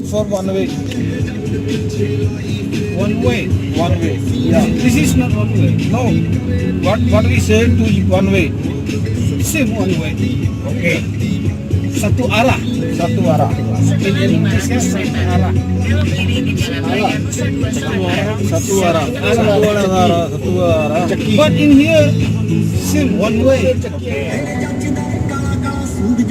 not for one way. One way. One way. Yeah. This is not one way. No. What what we say to one way? Same one way. Okay. Satu arah. Satu arah. In Indonesia satu arah. Satu arah. Satu arah. Satu arah. But in here, same one way. Sood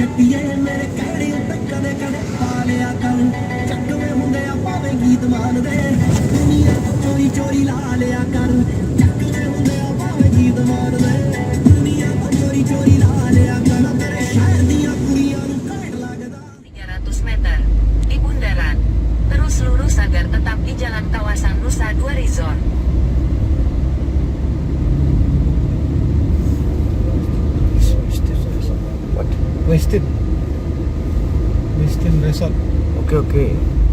Western. Western. Resort. Okay, okay.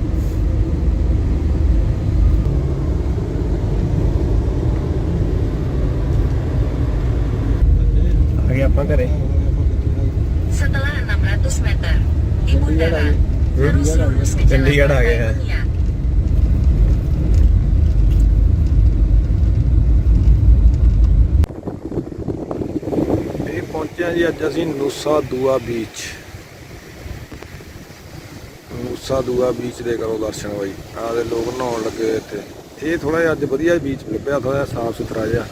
setelah 600 meter di bundaran terus lurus ke jalan ਇਹ ਪਹੁੰਚਿਆ ਜੀ ਅੱਜ ਅਸੀਂ Noosa ਦੂਆ beach Noosa ਦੂਆ beach ਦੇ ਕਰੋ ਦਰਸ਼ਨ ਬਾਈ। ਆਹ ਦੇ ਲੋਕ ਨਹਾਉਣ ਲੱਗੇ ਇੱਥੇ। ਇਹ ਥੋੜਾ ਜਿਹਾ ਅੱਜ ਵਧੀਆ ਬੀਚ ਲੱਭਿਆ ਥੋੜਾ ਜਿਹਾ ਸਾਫ਼ ਸੁਥਰਾ ਜਿਹਾ।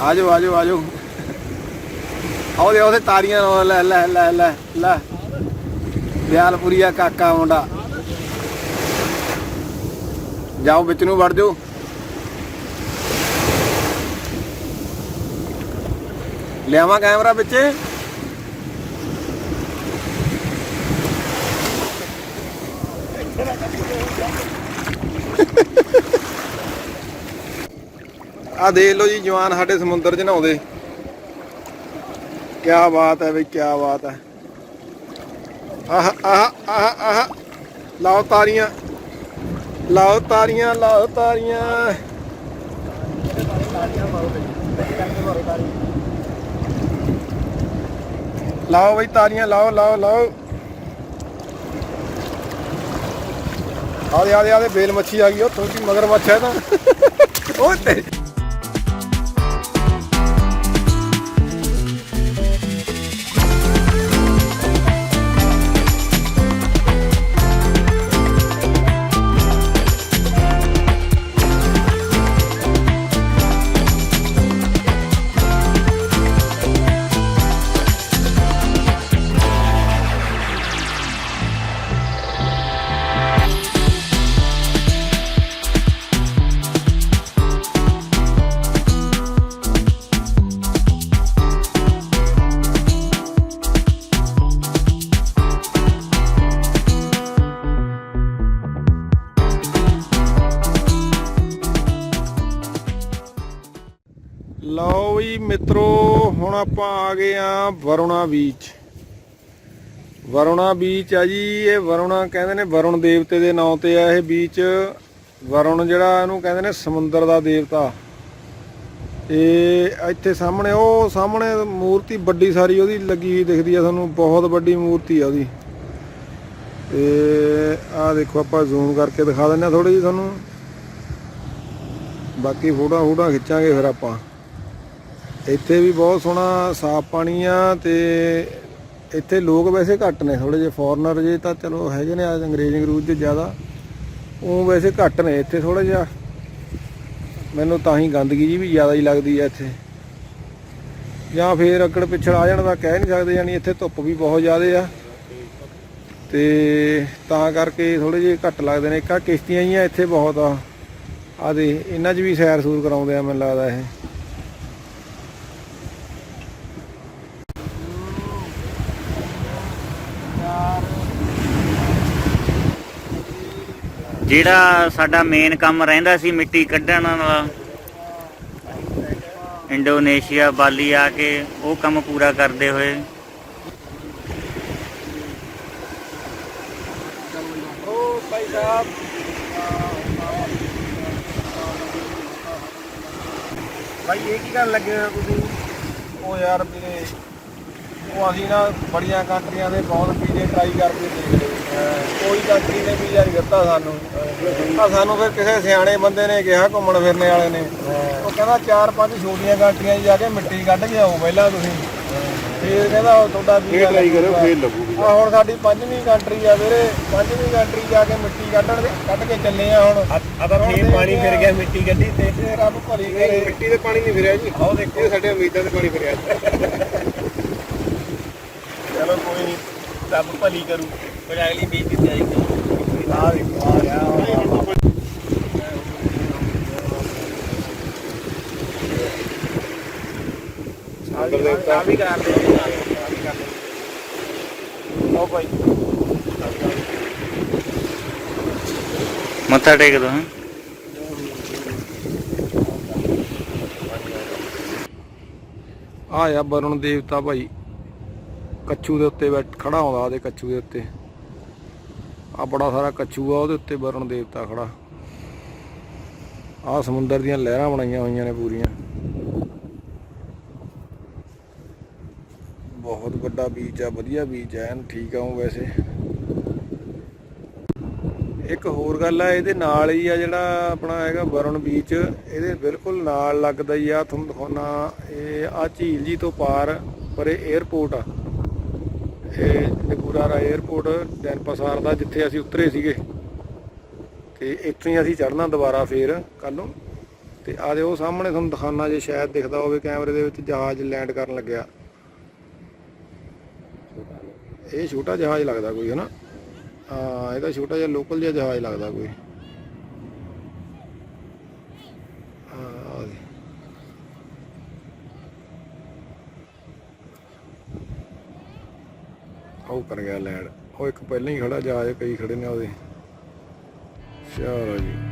ਆਜੋ ਆਜੋ ਆਜੋ। ਆਓ ਦੇ ਉਹਦੇ ਤਾਰੀਆਂ ਲਾਓ, ਲੈ ਲੈ ਲੈ ਲੈ ਲੈ। ਦਿਆਲਪੁਰੀਆ ਕਾਕਾ ਮੁੰਡਾ। ਜਾਓ ਵਿੱਚ ਨੂੰ ਵੜ ਜਾਓ। ਲਿਆਵਾਂ ਕੈਮਰਾ ਵਿੱਚ। ਆ ਦੇਖ ਲਓ ਜੀ, ਜਵਾਨ ਸਾਡੇ ਸਮੁੰਦਰ 'ਚ ਨਹਾਉਂਦੇ। ਕੀ ਬਾਤ ਹੈ ਬਈ ਕੀ ਬਾਤ ਹੈ। ਆਹ ਆਹ ਆਹ ਆਹ। ਲਾਓ ਤਾਰੀਆਂ। ਲਾਓ ਤਾਰੀਆਂ ਲਾਓ ਤਾਰੀਆਂ। ਲਾਓ ਬਈ ਤਾਰੀਆਂ, ਲਾਓ ਲਾਓ ਲਾਓ। ਆਦੇ ਆਦੇ ਆਦੇ ਬੇਲ ਮੱਛੀ ਆ ਗਈ, ਉਹ ਥੋੜੀ ਮਗਰ ਮੱਛ ਹੈ ਤਾਂ ਉਹ ਤੇ ਮਿੱਤਰੋ, ਹੁਣ ਆਪਾਂ ਆ ਗਏ ਆ ਵਰੁਣਾ ਬੀਚ। ਵਰੁਣਾ ਬੀਚ ਆ ਜੀ, ਇਹ ਵਰੁਣਾ ਕਹਿੰਦੇ ਨੇ ਵਰੁਣ ਦੇਵਤੇ ਦੇ ਨਾਂ ਤੇ ਆ ਇਹ ਬੀਚ। ਵਰੁਣ ਜਿਹੜਾ ਇਹਨੂੰ ਕਹਿੰਦੇ ਨੇ ਸਮੁੰਦਰ ਦਾ ਦੇਵਤਾ। ਇਹ ਇੱਥੇ ਸਾਹਮਣੇ, ਉਹ ਸਾਹਮਣੇ ਮੂਰਤੀ ਵੱਡੀ ਸਾਰੀ ਉਹਦੀ ਲੱਗੀ ਹੋਈ ਦਿਖਦੀ ਆ ਤੁਹਾਨੂੰ ਬਹੁਤ ਵੱਡੀ ਮੂਰਤੀ ਆ ਉਹਦੀ। ਤੇ ਆਹ ਦੇਖੋ ਆਪਾਂ ਜ਼ੂਮ ਕਰਕੇ ਦਿਖਾ ਦਿੰਦੇ ਆ ਥੋੜੀ ਜਿਹੀ ਤੁਹਾਨੂੰ। ਬਾਕੀ ਫੋਟੋਆਂ ਫੋਟੋਆਂ ਖਿੱਚਾਂਗੇ ਫਿਰ ਆਪਾਂ। ਇੱਥੇ ਵੀ ਬਹੁਤ ਸੋਹਣਾ ਸਾਫ਼ ਪਾਣੀ ਆ ਤੇ ਇੱਥੇ ਲੋਕ ਵੈਸੇ ਘੱਟ ਨੇ ਥੋੜੇ ਜਿਹੇ ਫੋਰਨਰ ਜੇ ਤਾਂ ਚਲੋ ਹੈਗੇ ਨੇ ਅੱਜ ਅੰਗਰੇਜ਼ ਅੰਗਰੂਜ਼ ਚ ਜ਼ਿਆਦਾ, ਉਹ ਵੈਸੇ ਘੱਟ ਨੇ ਇੱਥੇ ਥੋੜਾ ਜਿਹਾ। ਮੈਨੂੰ ਤਾਂ ਹੀ ਗੰਦਗੀ ਜੀ ਵੀ ਜ਼ਿਆਦਾ ਹੀ ਲੱਗਦੀ ਆ ਇੱਥੇ। ਜਾਂ ਫੇਰ ਅਕੜ ਪਿਛੜ ਆ ਜਾਣ ਦਾ ਕਹਿ ਨਹੀਂ ਸਕਦੇ, ਯਾਨੀ ਇੱਥੇ ਧੁੱਪ ਵੀ ਬਹੁਤ ਜ਼ਿਆਦਾ ਆ। ਤੇ ਤਾਂ ਕਰਕੇ ਥੋੜੇ ਜਿਹੇ ਘੱਟ ਲੱਗਦੇ ਨੇ। ਇੱਕ ਆਹ ਕਿਸ਼ਤੀਆਂ ਜੀਆਂ ਇੱਥੇ ਬਹੁਤ ਆ। ਆ ਇਹਨਾਂ 'ਚ ਵੀ ਸੈਰ ਸੂਰ ਕਰਾਉਂਦੇ ਆ ਮੈਨੂੰ ਲੱਗਦਾ ਇਹ। ਜਿਹੜਾ ਸਾਡਾ ਮੇਨ ਕੰਮ ਰਹਿੰਦਾ ਸੀ ਮਿੱਟੀ ਕੱਢਣ ਵਾਲਾ। ਇੰਡੋਨੇਸ਼ੀਆ ਬਾਲੀ ਆ ਕੇ ਉਹ ਕੰਮ ਪੂਰਾ ਕਰਦੇ ਹੋਏ। ਭਾਈ ਸਾਹਿਬ ਭਾਈ ਇਹ ਕੀ ਕਰਨ ਲੱਗੇ ਹੋ ਤੁਸੀਂ? ਉਹ ਯਾਰ ਵੀਰੇ ਉਹ ਅਸੀਂ ਨਾ ਬੜੀਆਂ ਕੰਟਰੀਆਂ ਦੇ ਬਹੁਤ ਵੀਜ਼ੇ ਟਰਾਈ ਕਰਕੇ ਦੇਖ ਕੋਈ ਕੰਟਰੀ ਨੇ ਵੀਜ਼ਾ ਨਹੀਂ ਦਿੱਤਾ ਸਾਨੂੰ। ਆ ਸਾਨੂੰ ਫਿਰ ਕਿਸੇ ਸਿਆਣੇ ਬੰਦੇ ਨੇ ਕਿਹਾ ਘੁੰਮਣ ਫਿਰਨੇ ਵਾਲੇ ਨੇ। ਉਹ ਕਹਿੰਦਾ ਚਾਰ ਪੰਜ ਛੋਟੀਆਂ 'ਚ ਜਾ ਕੇ ਮਿੱਟੀ ਕੱਢ ਕੇ ਆਓ ਪਹਿਲਾਂ ਤੁਸੀਂ। ਫੇਰ ਕਹਿੰਦਾ ਉਹ ਤੁਹਾਡਾ ਵੀਜ਼ਾ try ਕਰਿਓ। ਫੇਰ ਲੱਗੂਗੀ। ਆ ਹੁਣ ਸਾਡੀ ਪੰਜਵੀਂ ਕੰਟਰੀ ਆ ਵੀਰੇ। ਪੰਜਵੀਂ ਕੰਟਰੀ ਜਾ ਕੇ ਮਿੱਟੀ ਕੱਢਣ ਦੇ ਕੱਢ ਕੇ ਚੱਲੇ ਆ ਹੁਣ। ਆਪਾਂ ਫੇਰ ਪਾਣੀ ਫਿਰ ਗਿਆ ਮਿੱਟੀ ਗੱਡੀ ਤੇ ਤੇ ਰੱਬ ਭਲੀ ਕਰੇ। ਮਿੱਟੀ ਦੇ ਪਾਣੀ ਨਹੀਂ ਫਿਰਿਆ ਜੀ। ਆਓ ਦੇਖੋ। ਇਹ ਸਾਡੇ ਉਮੀਦਾਂ ਦੇ ਪਾਣੀ ਫਿਰਿਆ। ਚਲੋ ਕੋਈ ਨਹੀਂ ਰੱਬ ਭਲੀ ਕਰੂ ਫਿਰ ਅਗਲੀ ਬੀਜ ਦੀ ਤਿਆਰੀ ਕਰੋ ਦੇਵਤਾ ਵੀ ਕਰ ਲਓ ਭਾਈ ਮੱਥਾ ਟੇਕ ਦੋ, ਹਾਂ। ਆ ਆ ਵਰੁਣ ਦੇਵਤਾ ਭਾਈ। ਕੱਛੂ ਦੇ ਉੱਤੇ ਬੈਠ, ਖੜਾ ਹੁੰਦਾ ਉਹਦੇ ਕੱਛੂ ਦੇ ਉੱਤੇ। ਆ ਬੜਾ ਸਾਰਾ ਕੱਛੂ ਆ, ਉਹਦੇ ਉੱਤੇ ਵਰੁਣ ਦੇਵਤਾ ਖੜਾ। ਆ ਸਮੁੰਦਰ ਦੀਆਂ ਲਹਿਰਾਂ ਬਣਾਈਆਂ ਹੋਈਆਂ ਨੇ ਪੂਰੀਆਂ। ਬਹੁਤ ਵੱਡਾ ਬੀਚ ਆ, ਵਧੀਆ ਬੀਚ ਆ, ਐਨ ਠੀਕ ਆ ਉਹ ਵੈਸੇ। ਇੱਕ ਹੋਰ ਗੱਲ ਆ, ਇਹਦੇ ਨਾਲ ਹੀ ਆ ਜਿਹੜਾ ਆਪਣਾ ਹੈਗਾ ਵਰੁਣ ਬੀਚ ਇਹਦੇ ਬਿਲਕੁਲ ਨਾਲ ਲੱਗਦਾ ਹੀ ਆ। ਤੁਹਾਨੂੰ ਦਿਖਾਉਣਾ ਇਹ ਆ ਝੀਲ ਜੀ ਤੋਂ ਪਾਰ, ਪਰ ਇਹ 에ਅਰਪੋਰਟ ਆ। ਇਹ ਨਗੂਰਾਰਾ 에ਅਰਪੋਰਟ ਡੈਨਪਾਸਾਰ ਦਾ, ਜਿੱਥੇ ਅਸੀਂ ਉਤਰੇ ਸੀਗੇ। ਤੇ ਇੱਥੋਂ ਹੀ ਅਸੀਂ ਚੜਨਾ ਦੁਬਾਰਾ ਫੇਰ ਕੱਲ ਨੂੰ। ਤੇ ਆ ਦੇ ਉਹ ਸਾਹਮਣੇ ਤੁਹਾਨੂੰ ਦਿਖਾਉਣਾ ਜੇ ਸ਼ਾਇਦ ਦਿਖਦਾ ਹੋਵੇ, ਕੈਮਰੇ ਦੇ ਵਿੱਚ ਜਹਾਜ਼ ਲੈਂਡ ਕਰਨ ਲੱਗਿਆ। ਇਹ ਛੋਟਾ ਜਹਾਜ਼ ਲੱਗਦਾ ਕੋਈ, ਹਨਾ? ਹਾਂ, ਇਹ ਤਾਂ ਛੋਟਾ ਜਿਹਾ ਲੋਕਲ ਜਿਹਾ ਜਹਾਜ਼ ਲੱਗਦਾ ਕੋਈ ਹਾਂ ਆ ਦੇ। ਉਹ ਕਰ ਗਿਆ ਲੈਂਡ ਉਹ ਇੱਕ ਪਹਿਲਾਂ ਹੀ ਖੜਾ ਜਹਾਜ਼ ਕਈ ਖੜੇ ਨੇ ਉਹਦੇ। ਚਲੋ ਜੀ